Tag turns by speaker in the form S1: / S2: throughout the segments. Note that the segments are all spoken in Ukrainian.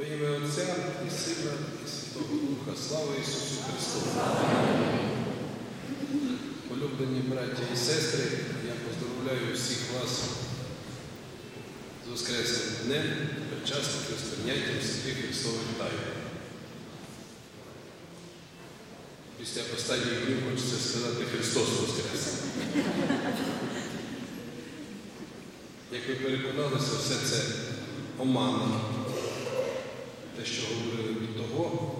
S1: Во ім'я Отця і Сина, і Святого Духа, слава Ісусу Христу! Улюблені браття і сестри, я поздравляю всіх вас з Воскресним днем, причасників з прийняттям святих Христових тайн. Після останніх днів хочеться сказати Христос Воскрес. Як ви переконалися, все це омана, те, що говорили до того,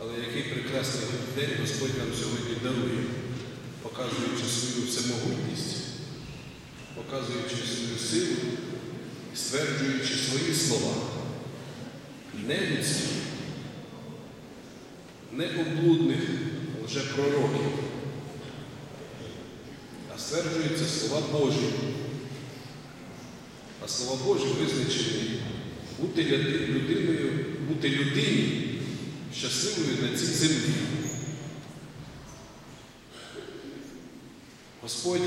S1: але який прекрасний день Господь нам сьогодні дарує, показуючи свою всемогутність, показуючи свою силу, стверджуючи свої слова, не людські, не облудних вже пророків, а стверджуються слова Божі. А слова Божі визначені бути людиною, бути людині щасливою на цій землі. Господь,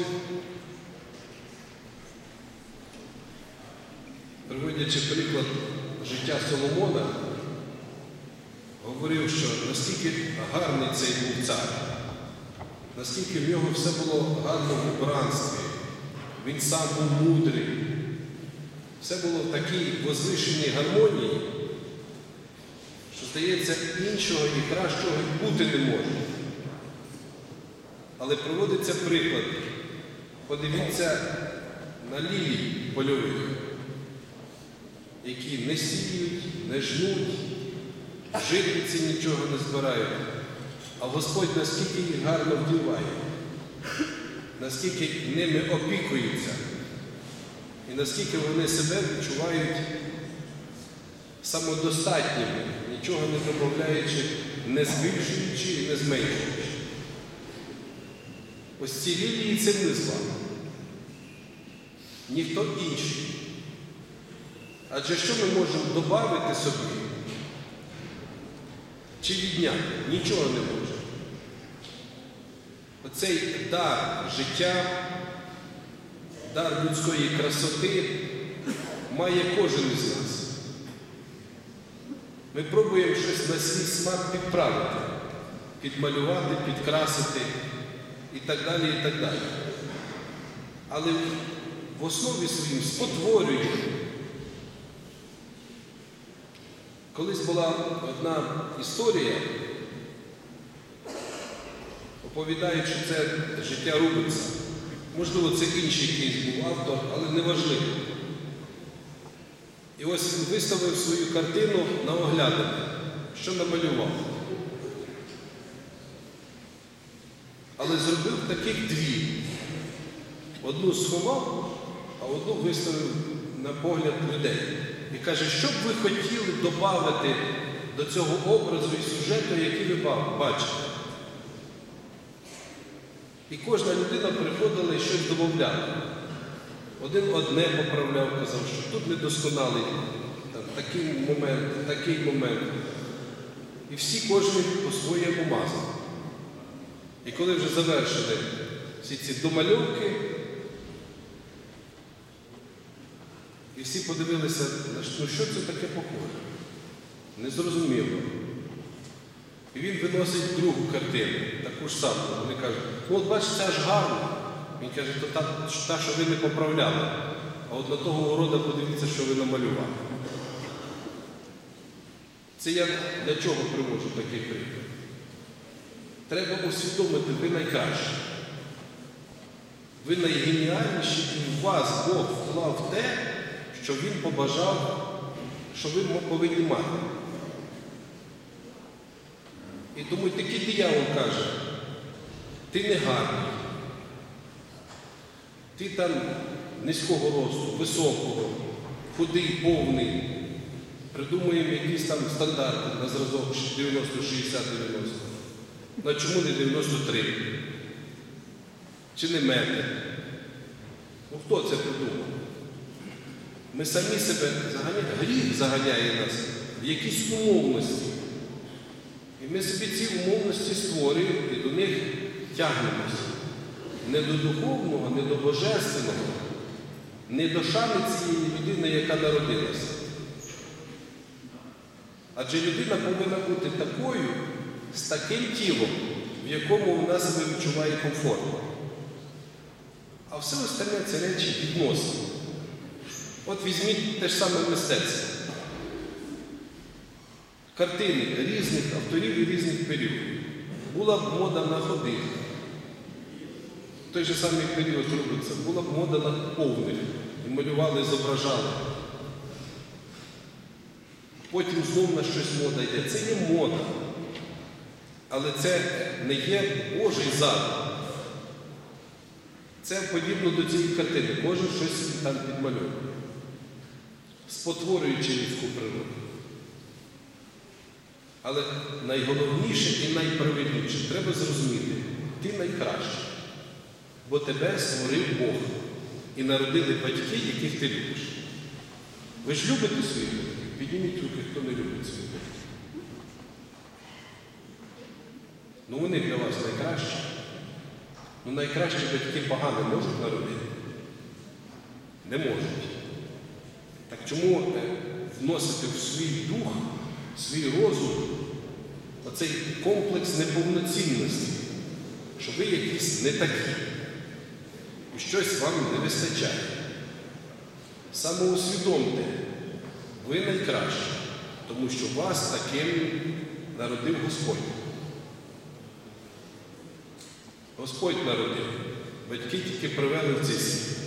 S1: приводячи приклад життя Соломона, говорив, що настільки гарний цей був цар, наскільки в нього все було гарно в убранстві, він сам був мудрий. Все було в такій возвишеній гармонії, що, здається, іншого і кращого бути не може. Але проводиться приклад. Подивіться на лілії польових, які не сіють, не жнуть, житниці нічого не збирають. А Господь наскільки їх гарно вдіває, наскільки ними опікується. І наскільки вони себе відчувають самодостатніми, нічого не додаючи, не збільшуючи і не зменшуючи. Ось ці лілії це ми з. Ніхто інший. Адже що ми можемо додати собі? Чи відняти? Нічого не можемо. Оцей дар життя дар людської красоти має кожен із нас. Ми пробуємо щось на свій смак підправити, підмалювати, підкрасити і так далі, і так далі. Але в основі своїм спотворюємо. Колись була одна історія, оповідаючи це життя Рубенса. Можливо, це інший якийсь був автор, але неважливо. І ось він виставив свою картину на оглядання, що намалював. Але зробив таких дві. Одну сховав, а одну виставив на погляд людей. І каже, що б ви хотіли додати до цього образу і сюжету, який ви бачите. І кожна людина приходила і щось додавляла. Один одне поправляв, казав, що тут недосконалий там, такий момент, такий момент. І всі кожен по-своєму мазав. І коли вже завершили всі ці домальовки, і всі подивилися, ну що це таке похоже? Незрозуміло. І він виносить другу картину, таку ж саму. Вони кажуть, ну от бачите, це аж гарно. Він каже, то та, та, що ви не поправляли. А от на того города подивіться, що ви намалювали. Це я для чого приводжу такий приклад? Треба усвідомити, ви найкращі. Ви найгеніальніші, і в вас Бог вклав те, що Він побажав, що ви повинні мати. І тому такий диявол каже, ти не гарний, ти там низького росту, високого, худий, повний. Придумуємо якісь там стандарти на зразок 90, 60, 90. Ну чому не 93? Чи не метр? Ну хто це придумав? Ми самі себе заганяємо, гріх заганяє нас в якісь умовності. І ми собі ці умовності створюємо і до них тягнемося. Не до духовного, не до божественного, не до шани цієї людини, яка народилася. Адже людина повинна бути такою, з таким тілом, в якому вона себе відчуває комфортно. А все остальне це речі відносин. От візьміть те ж саме мистецтво. Картини різних авторів і різних періодів. Була б мода на ходи. Той же самий період робиться. Була б мода на повних. Малювали, зображали. Потім знов на щось мода йде. Це є мода. Але це не є Божий задум. Це подібно до цієї картини. Кожен щось там підмальовує, спотворюючи людську природу. Але найголовніше і найправильніше треба зрозуміти, ти найкращий, бо тебе створив Бог і народили батьки, яких ти любиш. Ви ж любите своїх батьків? Підніміть руки, хто не любить своїх батьків. Ну вони для вас найкращі. Ну найкращі батьки погано можуть народити? Не можуть. Так чому е, вносити в свій дух, в свій розум оцей комплекс неповноцінності, що ви якісь не такі, щось вам не вистачає? Самоусвідомте, ви найкращі, тому що вас таким народив Господь. Господь народив. Батьки тільки привели в цей світ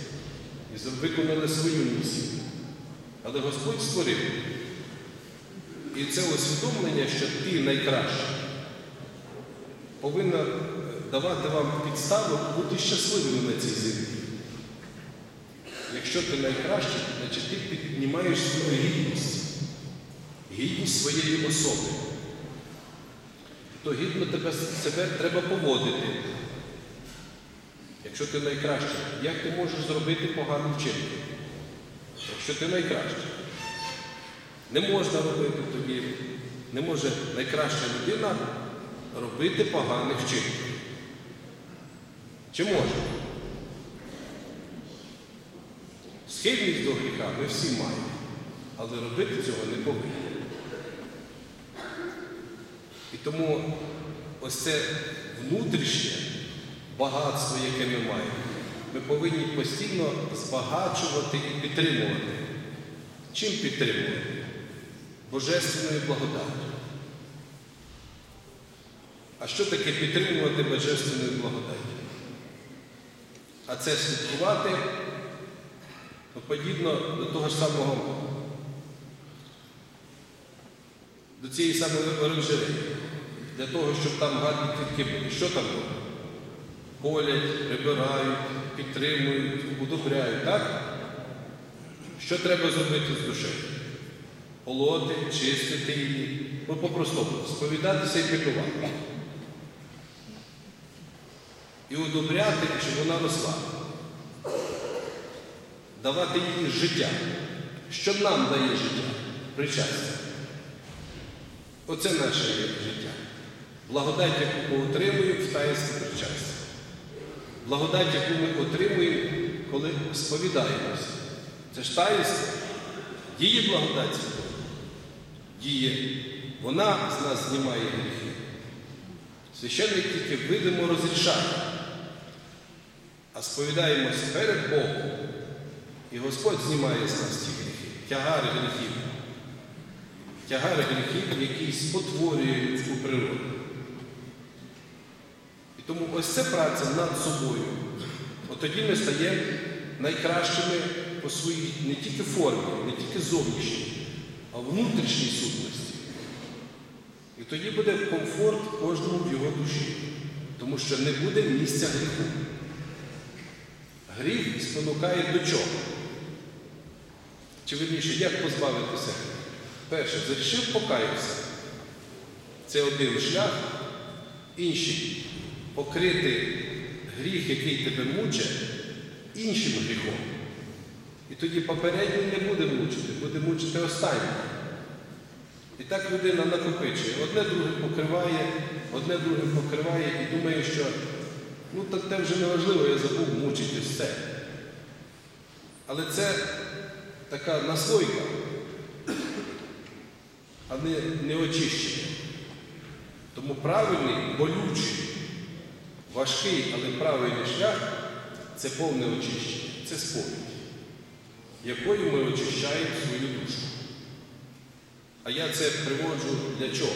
S1: і виконали свою місію. Але Господь створив. І це усвідомлення, що ти найкращий, повинно давати вам підставу бути щасливими на цій землі. Якщо ти найкращий, значить ти піднімаєш свою гідність, гідність своєї особи. То гідно тебе себе треба поводити. Якщо ти найкращий, як ти можеш зробити погані вчинки? Якщо ти найкращий. Не можна робити тобі, не може найкраща людина робити поганих вчинків. Чи може? Схильність до гріха ми всі маємо, але робити цього не повинні. І тому ось це внутрішнє багатство, яке ми маємо, ми повинні постійно збагачувати і підтримувати. Чим підтримувати? Божественною благодаттю. А що таке підтримувати божественною благодаттю? А це слідкувати подібно до того ж самого, до цієї самої оранжереї, для того, щоб там гарні квітки були. Що там було? Полять, прибирають, підтримують, удобряють, так? Що треба зробити з душею? Полоти, чистити її, ну по-простому, сповідатися і піклувати. І удобряти, щоб вона росла. Давати їй життя. Що нам дає життя? Причастя. Оце наше життя. Благодать, яку ми отримуємо в таїнстві причастя. Благодать, яку ми отримуємо, коли сповідаємося. Це ж таїнство. Діє благодать. Діє. Вона з нас знімає гріхи. Священник тільки видимо розрішає. А сповідаємося перед Богом. І Господь знімає з нас ті гріхи. Тягар гріхів. Тягар гріхів, який спотворює людську природу. І тому ось це праця над собою. От тоді ми стаємо найкращими по своїй не тільки формі, не тільки зовнішній, а внутрішній сутності. І тоді буде комфорт кожному в його душі, тому що не буде місця гріху. Гріх спонукає до чого? Чи верніше, як позбавитися? Перше, зарішив покаявся. Це один шлях, інший покрити гріх, який тебе мучить, іншим гріхом. І тоді попередній не буде мучити, буде мучити останній. І так людина накопичує. Одне друге покриває, одне друге покриває і думає, що ну так те вже не важливо, я забув мучити все. Але це така наслойка. а не, не очищення. Тому правильний, болючий, важкий, але правильний шлях це повне очищення, це сповідь, якою ми очищаємо свою душу. А я це приводжу для чого?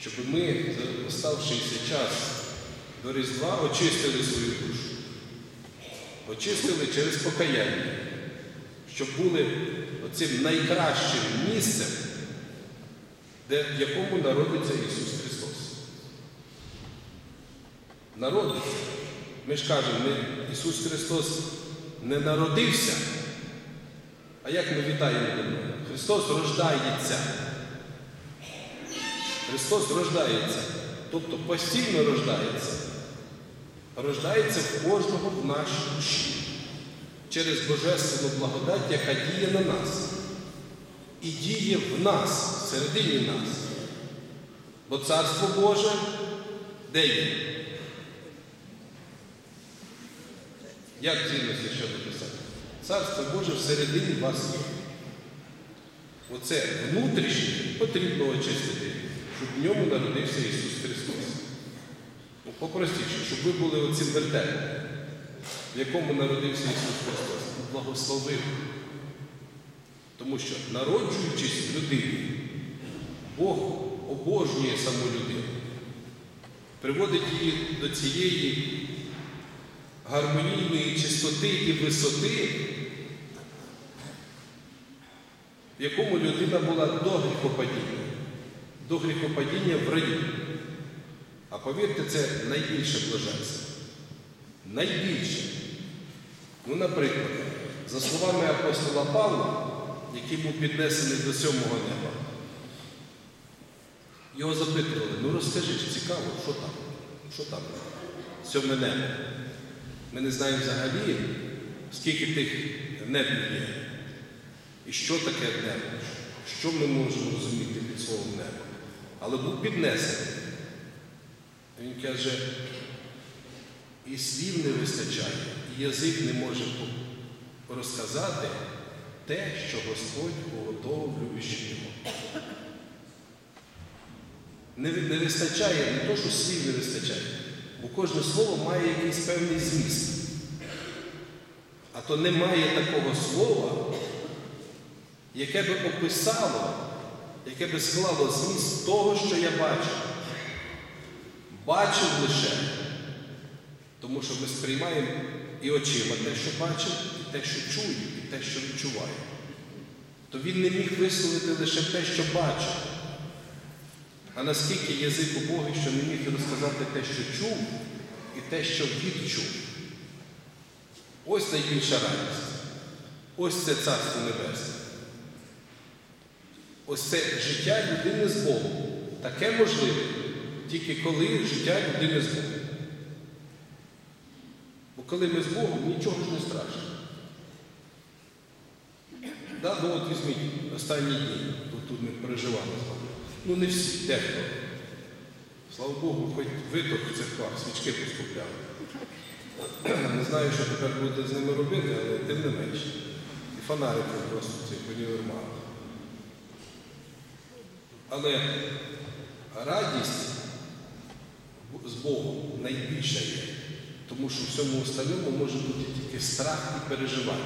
S1: Щоб ми, за оставшийся час до Різдва, очистили свою душу. Очистили через покаяння, щоб були оцим найкращим місцем, де, в якому народиться Ісус Христос. Народиться. Ми ж кажемо, ми, Ісус Христос не народився. А як ми вітаємо? Христос рождається. Христос рождається, тобто постійно рождається. Рождається в кожного в нашій душі через Божественну благодать, яка діє на нас. І діє в нас, всередині нас. Бо Царство Боже де є? Як згідно священно писати? Царство Боже всередині вас є. Оце внутрішнє потрібно очистити, щоб в ньому народився Ісус Христос. Ну, Попростіше, щоб ви були оцим вертепом, в якому народився Ісус Христос, і благословив. Тому що, народжуючись людині, Бог обожнює саму людину, приводить її до цієї гармонійної чистоти і висоти, в якому людина була до гріхопадіння, до гріхопадіння в раю. А повірте, це найбільше блаженство. Найбільше. Ну, наприклад, за словами апостола Павла, який був піднесений до сьомого неба, його запитували, ну розкажи, цікаво, що там? Що там? Сьоме небо. Ми не знаємо взагалі, скільки тих неб є. І що таке небо? Що ми можемо розуміти під словом небо? Але був піднесений. Він каже, і слів не вистачає, і язик не може розказати те, що Господь уготовив любящим його. Не, не вистачає, не то, що слів не вистачає, бо кожне слово має якийсь певний зміст. А то немає такого слова, яке би описало, яке би склало зміст того, що я бачив. Бачив лише, тому що ми сприймаємо і очима те, що бачив, і те, що чую, і те, що відчуваю. То він не міг висловити лише те, що бачив. А наскільки язик у Бога, що не міг розказати те, що чув, і те, що відчув. Ось найбільша радість. Ось це Царство Небесне. Ось це життя людини з Богом. Таке можливе, тільки коли життя людини з Богом. Бо коли ми з Богом, нічого ж не страшно. Да, ну от візьміть останні дні, тут, тут ми переживали з вами. Ну не всі, дехто. Слава Богу, хоч виток в церквах, свічки поступляли. Не знаю, що тепер будете з ними робити, але тим не менше. І фонарики просто цих універмагах. Але радість з Богом найбільша є, тому що в всьому остальному може бути тільки страх і переживання.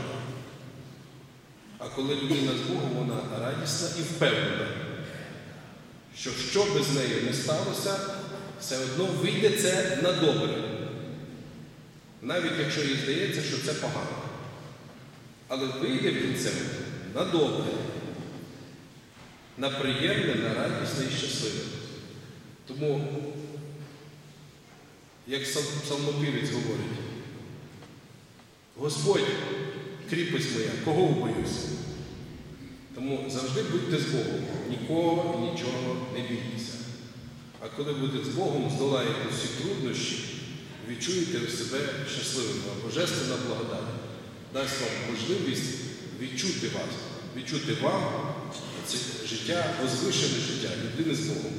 S1: А коли людина з Богом, вона радісна і впевнена, що що би з нею не сталося, все одно вийде це на добре. Навіть якщо їй здається, що це погано. Але вийде від це на добре, на приємне, на радісне і щасливе. Тому, як псалмопівець говорить, Господь, кріпость моя, кого боюся? Тому завжди будьте з Богом, нікого і нічого не бійтеся. А коли будете з Богом, здолаєте всі труднощі, відчуєте себе щасливими, а Божественна благодать дасть вам можливість відчути вас, відчути вам це життя, возвишене життя, людини з Богом.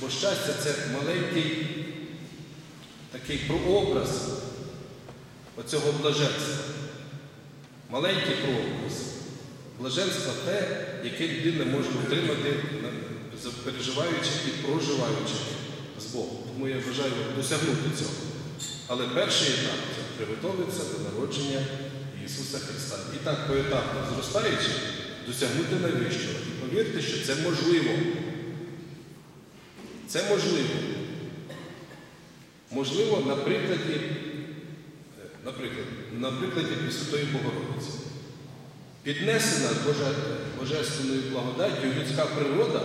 S1: Бо щастя це маленький такий прообраз оцього блаженства. Маленький прообраз. Блаженство те, яке людина може отримати, переживаючи і проживаючи з Богом. Тому я бажаю досягнути цього. Але перший етап це приготуватися до народження Ісуса Христа. І так поетапно зростаючи, досягнути найвищого. І повірте, що це можливо. Це можливо. Можливо, на прикладі, наприклад, на прикладі Пресвятої Богородиці. Піднесена Боже, Божественною благодаттю людська природа,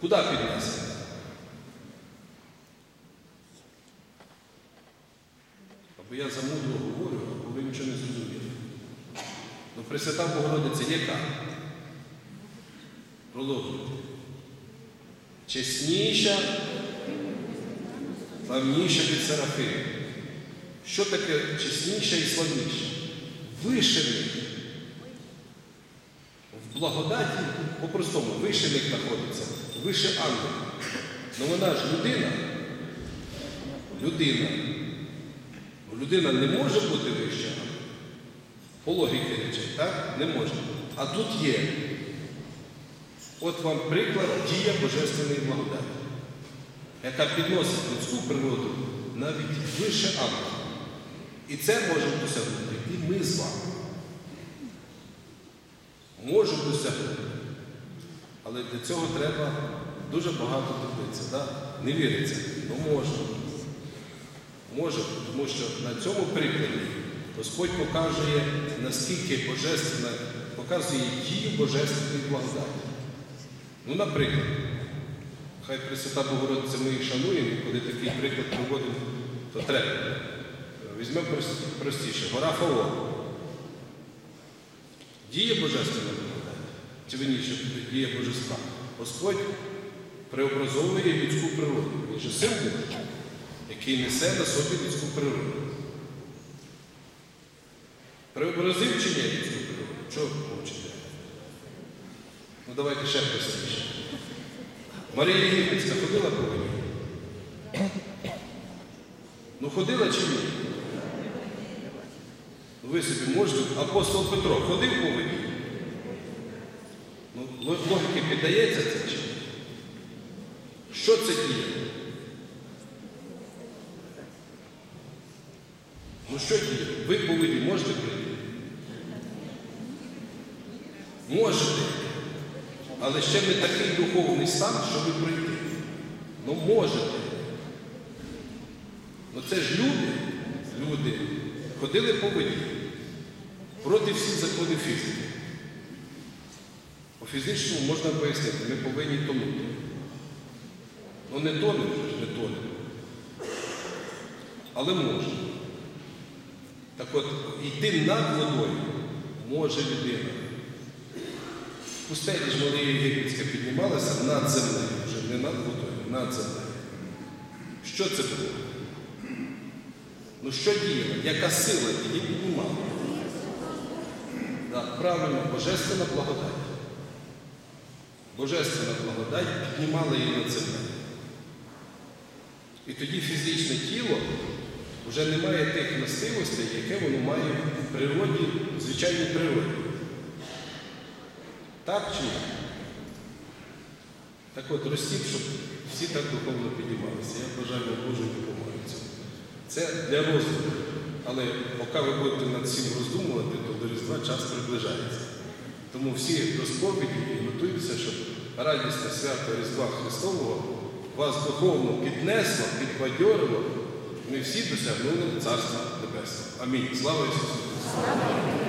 S1: куди піднесена? Або я замудро говорю, або ви нічого не зрозуміли. Ну, Пресвята Богородиця яка? Продовжуйте. Чесніша, славніша від Серафим. Що таке чесніша і славніша? Вище в благодаті, по-простому, вище в них знаходиться, вище ангел. Ну вона ж людина. Людина. Ну, Людина не може бути вища. По логіки речей, так? Не може. А тут є. От вам приклад дія Божественної благодаті, яка підносить людську природу навіть вище ангела. І це можемо досягнути. І ми з вами. Можемо досягнути. Але для цього треба дуже багато трудитися. Да? Не віриться. Ну можна. Може, тому що на цьому прикладі Господь показує, наскільки божественна, показує дію Божественної благодаті. Ну, наприклад, хай Пресвята Богородиця ми їх шануємо, коли такий приклад проводимо, то треба. Візьмемо простіше. Гора Фаор. Діє Божественна благодать, чи виніше діє Божества. Господь преобразовує людську природу. Він же Божий, який несе на собі людську природу. Преобразив чи ні? Чого мовчите? Ну давайте ще простіше. Марія Єгипетська ходила по воді? Ну ходила чи ні? Ну, ви собі можете, апостол Петро ходив по воді? Ну, логіки піддається це чи? ні? Що це діє? Ну що діє? Ви по воді можете Можете. Але ще не такий духовний стан, що ви пройти. Ну можете. Ну це ж люди, люди ходили по воді проти всіх законів фізики. По фізичному можна пояснити, ми повинні тонути. Ну не тонемо, не тонемо. Але можна. Так от, йти над водою може людина. Пустелі ж Марія Єгипетська піднімалася над землею, вже не над водою, над землею. Що це було? Ну що діяла? Яка сила її піднімала? Так, правильно, божественна благодать. Божественна благодать піднімала її над землею. І тоді фізичне тіло вже не має тих властивостей, яке воно має в природі, в звичайній природі. Так чи ні? Так от ростіть, щоб всі так духовно піднімалися. Я бажаю вам Божої допомоги цьому. Це для розвитку. Але поки ви будете над всім роздумувати, то до Різдва час приближається. Тому всі до сповіді і готуйтеся, щоб радісне свято Різдва Христового вас духовно піднесло, підбадьорило. Ми всі досягнули Царства Небесного. Амінь. Слава Ісусу Христу!